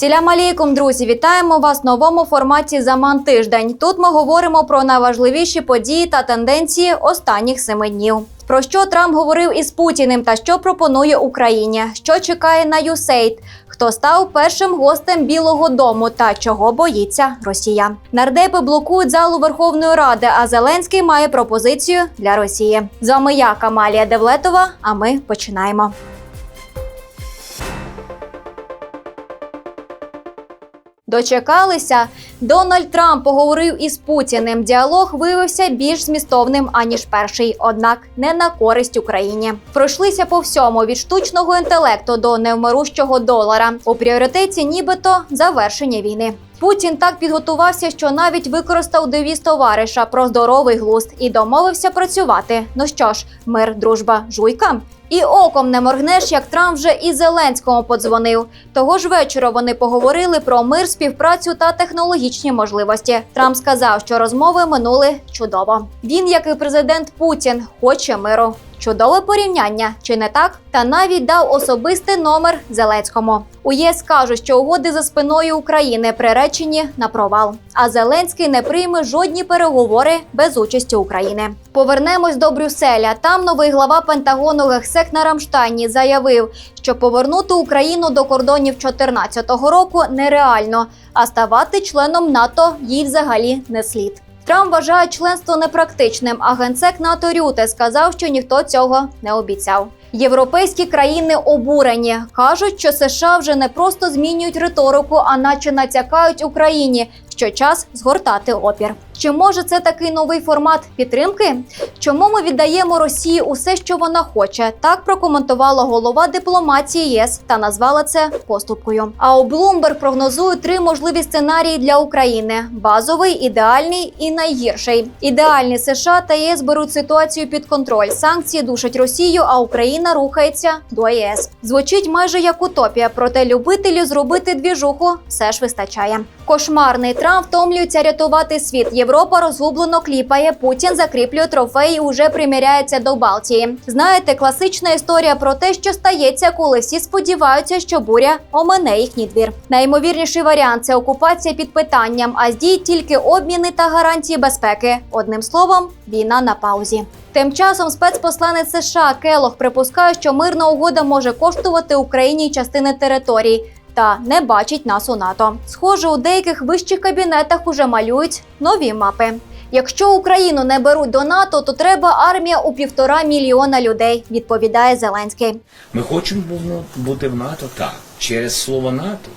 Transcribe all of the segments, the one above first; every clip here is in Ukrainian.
Сілям алейкум, друзі, вітаємо вас в новому форматі Заман тиждень. Тут ми говоримо про найважливіші події та тенденції останніх семи днів. Про що Трамп говорив із Путіним та що пропонує Україні, що чекає на USAID, хто став першим гостем Білого Дому та чого боїться Росія. Нардепи блокують залу Верховної Ради, а Зеленський має пропозицію для Росії. З вами я, Камалія Девлетова. А ми починаємо. Дочекалися. Дональд Трамп поговорив із Путіним. Діалог виявився більш змістовним аніж перший, однак не на користь Україні. Пройшлися по всьому від штучного інтелекту до невмирущого долара. У пріоритеті, нібито завершення війни. Путін так підготувався, що навіть використав девіз товариша про здоровий глузд і домовився працювати. Ну що ж, мир, дружба, жуйка. І оком не моргнеш, як Трамп вже і Зеленському подзвонив. Того ж вечора вони поговорили про мир, співпрацю та технологічні можливості. Трамп сказав, що розмови минули чудово. Він, як і президент Путін, хоче миру. Чудове порівняння, чи не так? Та навіть дав особистий номер Зеленському. У ЄС кажуть, що угоди за спиною України приречені на провал. А Зеленський не прийме жодні переговори без участі України. Повернемось до Брюсселя. Там новий глава Пентагону Гексек на Рамштайні заявив, що повернути Україну до кордонів 2014 року нереально, а ставати членом НАТО їй взагалі не слід. Трамп вважає членство непрактичним, а генсек НАТО Рюте сказав, що ніхто цього не обіцяв. Європейські країни обурені кажуть, що США вже не просто змінюють риторику, а наче натякають Україні, що час згортати опір. Чи може це такий новий формат підтримки? Чому ми віддаємо Росії усе, що вона хоче? Так прокоментувала голова дипломатії ЄС та назвала це поступкою. А у Bloomberg прогнозують три можливі сценарії для України: базовий, ідеальний і найгірший. Ідеальний США та ЄС беруть ситуацію під контроль. Санкції душать Росію, а Україна рухається до ЄС. Звучить майже як утопія, проте любителю зробити двіжуху все ж вистачає. Кошмарний Трамп втомлюється рятувати світ. Європа розгублено кліпає. Путін закріплює трофеї. і Уже приміряється до Балтії. Знаєте, класична історія про те, що стається, коли всі сподіваються, що буря омине їхній двір. Найімовірніший варіант це окупація під питанням, а здіють тільки обміни та гарантії безпеки. Одним словом, війна на паузі. Тим часом спецпосланець США Келох припускає, що мирна угода може коштувати Україні частини територій. Та не бачить нас у НАТО. Схоже, у деяких вищих кабінетах уже малюють нові мапи. Якщо Україну не беруть до НАТО, то треба армія у півтора мільйона людей, відповідає Зеленський. Ми хочемо бути в НАТО так, через слово НАТО,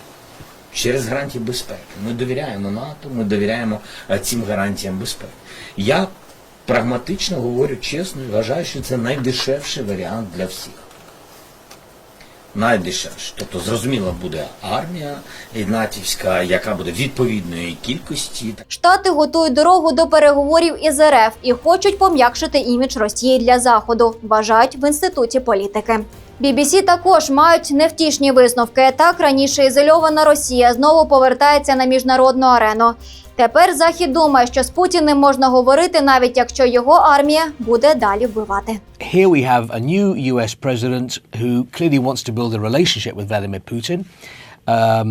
через гарантії безпеки. Ми довіряємо НАТО, ми довіряємо е, цим гарантіям безпеки. Я прагматично говорю чесно і вважаю, що це найдешевший варіант для всіх. Найдешевший. Тобто, зрозуміло, буде армія і натівська, яка буде відповідної кількості. Штати готують дорогу до переговорів із РФ і хочуть пом'якшити імідж Росії для заходу. Вважають в інституті політики. BBC також мають невтішні висновки. Так раніше ізольована Росія знову повертається на міжнародну арену. Тепер Захід думає, що з Путіним можна говорити, навіть якщо його армія буде далі вбивати. Here we have a new US president who clearly wants to build a relationship with Vladimir Putin. Um,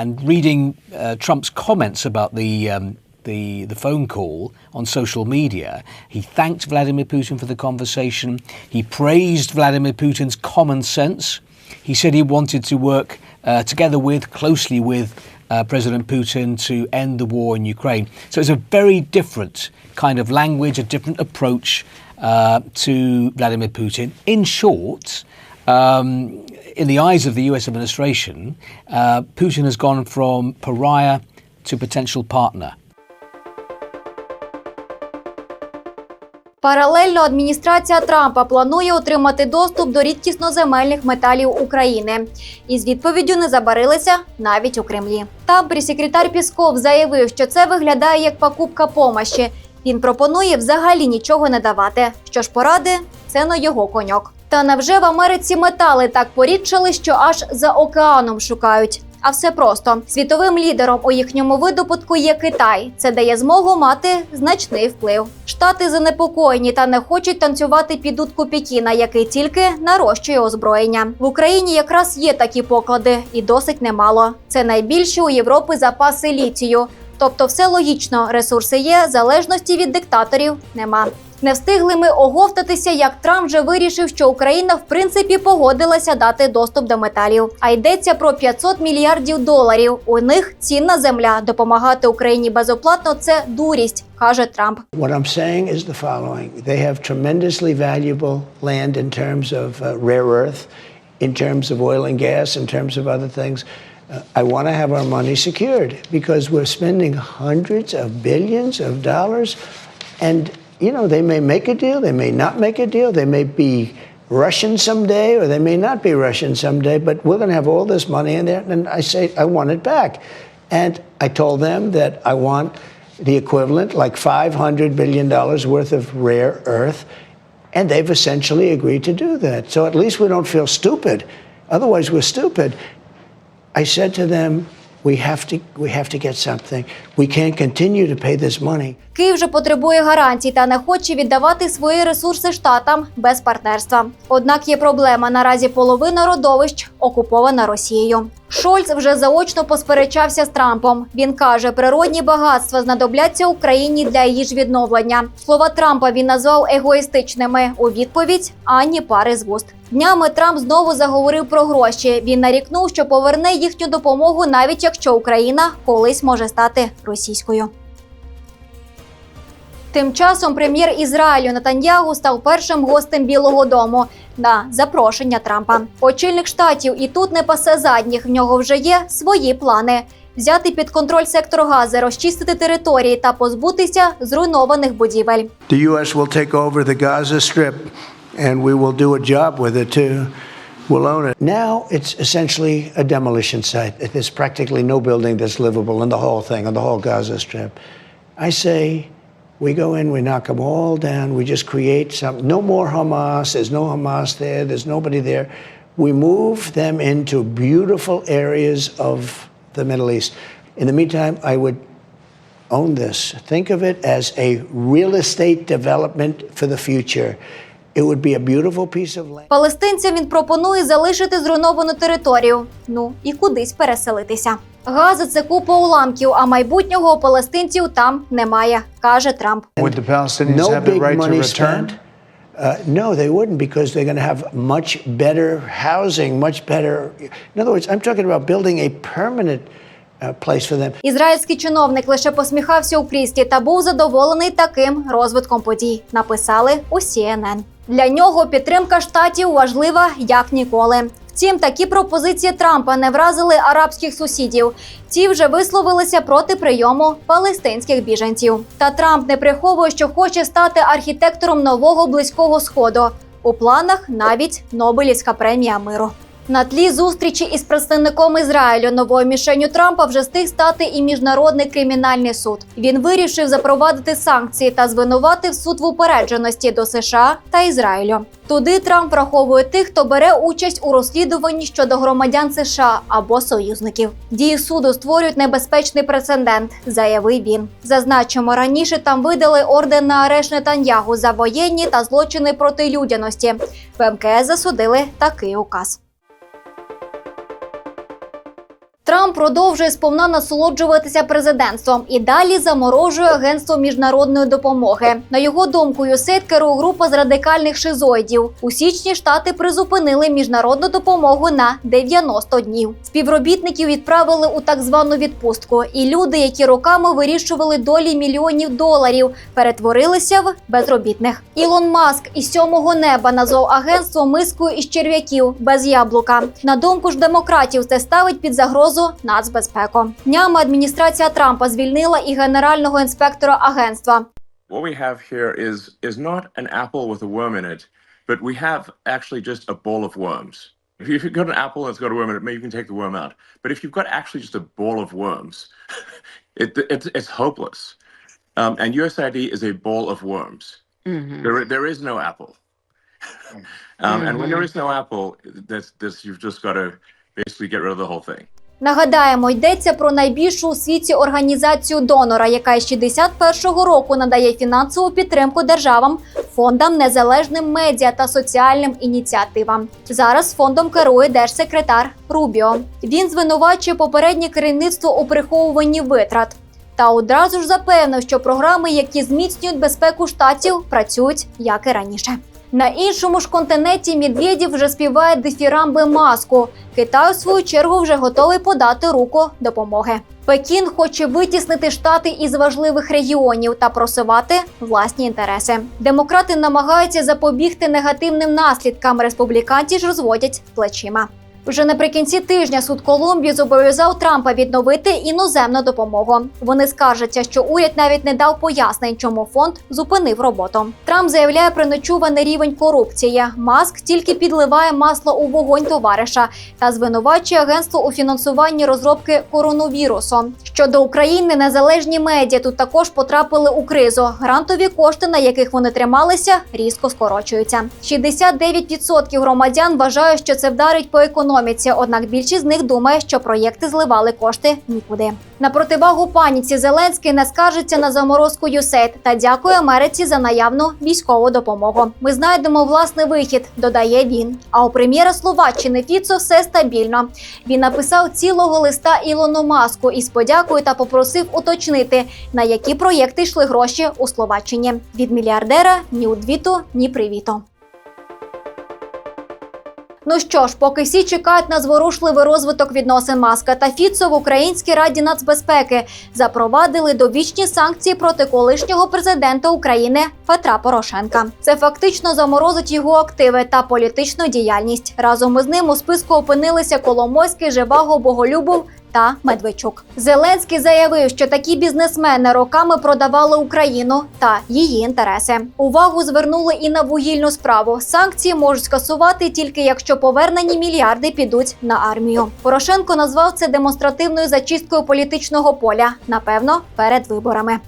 and reading uh, Trump's comments about the, um, the, the phone call on social media, he thanked Vladimir Putin for the conversation. He praised Vladimir Putin's common sense. He said he wanted to work uh, together with, closely with, uh, President Putin to end the war in Ukraine. So it's a very different kind of language, a different approach uh, to Vladimir Putin. In short, um, in the eyes of the US administration, uh, Putin has gone from pariah to potential partner. Паралельно адміністрація Трампа планує отримати доступ до рідкісноземельних металів України. Із відповіддю не забарилися навіть у Кремлі. Там прес-секретар Пісков заявив, що це виглядає як покупка помощі. Він пропонує взагалі нічого не давати. Що ж поради, це на його коньок. Та невже в Америці метали так порідшали, що аж за океаном шукають? А все просто світовим лідером у їхньому видобутку є Китай. Це дає змогу мати значний вплив. Штати занепокоєні та не хочуть танцювати під дудку Пекіна, який тільки нарощує озброєння. В Україні якраз є такі поклади, і досить немало. Це найбільші у Європи запаси літію. Тобто, все логічно, ресурси є, залежності від диктаторів нема. Не встигли ми оговтатися, як Трамп вже вирішив, що Україна в принципі погодилася дати доступ до металів. А йдеться про 500 мільярдів доларів. У них цінна земля. Допомагати Україні безоплатно це дурість, каже Трамп. Saying is the following they have tremendously valuable land in terms of uh, rare earth, in terms of oil and gas, in terms of other things. Uh, I want to have our money secured because we're spending hundreds of billions of dollars. And, you know, they may make a deal, they may not make a deal, they may be Russian someday or they may not be Russian someday, but we're going to have all this money in there. And I say, I want it back. And I told them that I want the equivalent, like $500 billion worth of rare earth. And they've essentially agreed to do that. So at least we don't feel stupid. Otherwise, we're stupid. I said to them, we have to, we have to get something. We can't continue to pay this money. Київ же потребує гарантій та не хоче віддавати свої ресурси штатам без партнерства. Однак є проблема. Наразі половина родовищ окупована Росією. Шольц вже заочно посперечався з Трампом. Він каже, природні багатства знадобляться Україні для її ж відновлення. Слова Трампа він назвав егоїстичними. У відповідь ані пари з вуст. Днями Трамп знову заговорив про гроші. Він нарікнув, що поверне їхню допомогу, навіть якщо Україна колись може стати російською. Тим часом прем'єр Ізраїлю Натаньягу став першим гостем Білого Дому на запрошення Трампа. Очільник штатів і тут не пасе задніх. В нього вже є свої плани. Взяти під контроль сектор Гази, розчистити території та позбутися зруйнованих будівель. The U.S. will take over the Gaza Strip, and we will do a job with it too. We'll own it. Now it's essentially a demolition site. There's practically no building that's livable in the whole thing, on the whole Gaza Strip. I say we go in, we knock them all down, we just create some. No more Hamas. There's no Hamas there. There's nobody there. We move them into beautiful areas of the Middle East. In the meantime, I would own this. Think of it as a real estate development for the future. It would be a beautiful piece of land. Палестинцям він пропонує залишити зруйновану територію. Ну і кудись переселитися. Газа це купа уламків, а майбутнього у палестинців там немає, каже Трамп. Would the Palestinians No have the right to return? Uh, no, they wouldn't because they're going to have much better housing, much better. In other words, I'm talking about building a permanent them. Ізраїльський чиновник лише посміхався у кріслі та був задоволений таким розвитком подій. Написали у CNN. Для нього підтримка штатів важлива як ніколи. Втім, такі пропозиції Трампа не вразили арабських сусідів. Ті вже висловилися проти прийому палестинських біженців. Та Трамп не приховує, що хоче стати архітектором нового близького сходу. У планах навіть Нобелівська премія миру. На тлі зустрічі із представником Ізраїлю новою мішенню Трампа вже встиг стати і міжнародний кримінальний суд. Він вирішив запровадити санкції та звинуватив суд в упередженості до США та Ізраїлю. Туди Трамп враховує тих, хто бере участь у розслідуванні щодо громадян США або союзників. Дії суду створюють небезпечний прецедент, заявив він. Зазначимо, раніше там видали орден на арешт Нетаньягу за воєнні та злочини проти людяності. В МКС засудили такий указ. Трамп продовжує сповна насолоджуватися президентством і далі заморожує агентство міжнародної допомоги. На його думку, USAID керує група з радикальних шизоїдів. У січні штати призупинили міжнародну допомогу на 90 днів. Співробітників відправили у так звану відпустку, і люди, які роками вирішували долі мільйонів доларів, перетворилися в безробітних. Ілон Маск із сьомого неба назвав агентство мискою із черв'яків без яблука. На думку ж демократів, це ставить під загрозу нацбезпеку. Днями адміністрація Трампа звільнила і генерального інспектора агентства. What we have here is is not an apple with a worm in it, but we have actually just a ball of worms. If you- if you've got an apple and it's got a worm in it, maybe you can take the worm out. But if you've got actually just a ball of worms, it, it's it's hopeless. Um, and USID is a ball of worms. There, i- there is no apple. um, And when there is no apple, that's this you've just got to basically get rid of the whole thing. Нагадаємо, йдеться про найбільшу у світі організацію донора, яка з 61-го року надає фінансову підтримку державам, фондам, незалежним медіа та соціальним ініціативам. Зараз фондом керує держсекретар Рубіо. Він звинувачує попереднє керівництво у приховуванні витрат. Та одразу ж запевнив, що програми, які зміцнюють безпеку штатів, працюють як і раніше. На іншому ж континенті Медведів вже співає дифірамби маску. Китай, у свою чергу, вже готовий подати руку допомоги. Пекін хоче витіснити штати із важливих регіонів та просувати власні інтереси. Демократи намагаються запобігти негативним наслідкам. Республіканці ж розводять плечима. Вже наприкінці тижня суд Колумбії зобов'язав Трампа відновити іноземну допомогу. Вони скаржаться, що уряд навіть не дав пояснень, чому фонд зупинив роботу. Трамп заявляє про нечуваний рівень корупції. Маск тільки підливає масло у вогонь товариша та звинувачує агентство у фінансуванні розробки коронавірусу. Щодо України, незалежні медіа тут також потрапили у кризу. Грантові кошти, на яких вони трималися, різко скорочуються. 69% громадян вважають, що це вдарить по економіці. Однак більшість з них думає, що проєкти зливали кошти нікуди. На противагу паніці Зеленський не скаржиться на заморозку USAID та дякує Америці за наявну військову допомогу. Ми знайдемо власний вихід, додає він. А у прем'єра Словаччини Фіцо все стабільно. Він написав цілого листа Ілону Маску із подякою та попросив уточнити, на які проєкти йшли гроші у Словаччині. Від мільярдера ні удвіту, ні привіту. Ну що ж, поки всі чекають на зворушливий розвиток відносин Маска та Фіцо в Українській раді нацбезпеки запровадили довічні санкції проти колишнього президента України Петра Порошенка. Це фактично заморозить його активи та політичну діяльність. Разом із ним у списку опинилися Коломойський, Живаго, Боголюбов та Медведчук. Зеленський заявив, що такі бізнесмени роками продавали Україну та її інтереси. Увагу звернули і на вугільну справу. Санкції можуть скасувати тільки якщо повернені мільярди підуть на армію. Порошенко назвав це демонстративною зачисткою політичного поля, напевно, перед виборами.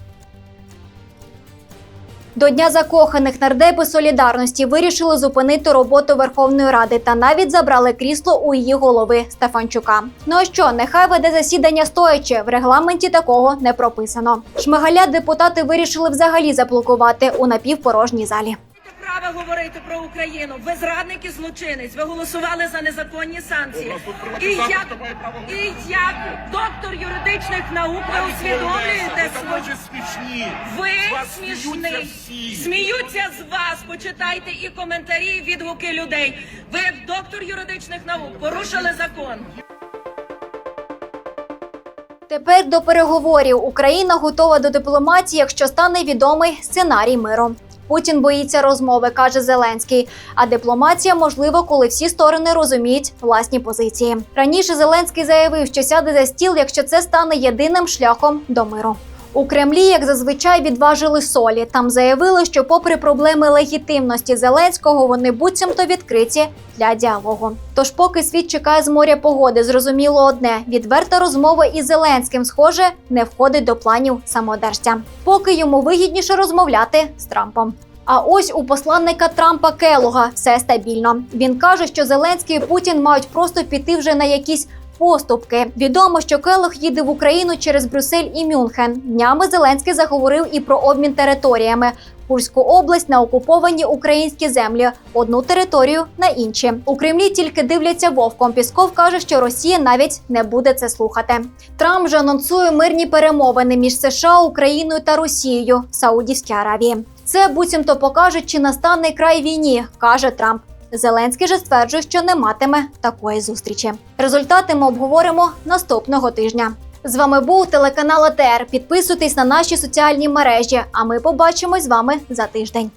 До Дня закоханих нардепи солідарності вирішили зупинити роботу Верховної Ради та навіть забрали крісло у її голови Стефанчука. Ну а що, нехай веде засідання стоячи. В регламенті такого не прописано. Шмигаля депутати вирішили взагалі заблокувати у напівпорожній залі. Права говорити про Україну. Ви зрадник і злочинець. Ви голосували за незаконні санкції. І як, і як доктор юридичних наук ви усвідомлюєте смішні. Ви смішний. сміються всі. Сміються з вас. Почитайте і коментарі, і відгуки людей. Ви, як доктор юридичних наук, порушили закон. Тепер до переговорів Україна готова до дипломатії, якщо стане відомий сценарій миру. Путін боїться розмови, каже Зеленський. А дипломатія можливо, коли всі сторони розуміють власні позиції. Раніше Зеленський заявив, що сяде за стіл, якщо це стане єдиним шляхом до миру. У Кремлі, як зазвичай, відважили солі. Там заявили, що, попри проблеми легітимності Зеленського, вони буцімто відкриті для діалогу. Тож, поки світ чекає з моря погоди, зрозуміло одне: відверта розмова із Зеленським, схоже, не входить до планів самодержця. Поки йому вигідніше розмовляти з Трампом. А ось у посланника Трампа Келога все стабільно. Він каже, що Зеленський і Путін мають просто піти вже на якісь поступки. Відомо, що Келог їде в Україну через Брюссель і Мюнхен. Днями Зеленський заговорив і про обмін територіями. Курську область на окуповані українські землі, одну територію на інші. У Кремлі тільки дивляться вовком. Пісков каже, що Росія навіть не буде це слухати. Трамп же анонсує мирні перемовини між США, Україною та Росією в Саудівській Аравії. Це буцімто покаже, чи настане край війні, каже Трамп. Зеленський же стверджує, що не матиме такої зустрічі. Результати ми обговоримо наступного тижня. З вами був телеканал АТР. Підписуйтесь на наші соціальні мережі, а ми побачимось з вами за тиждень.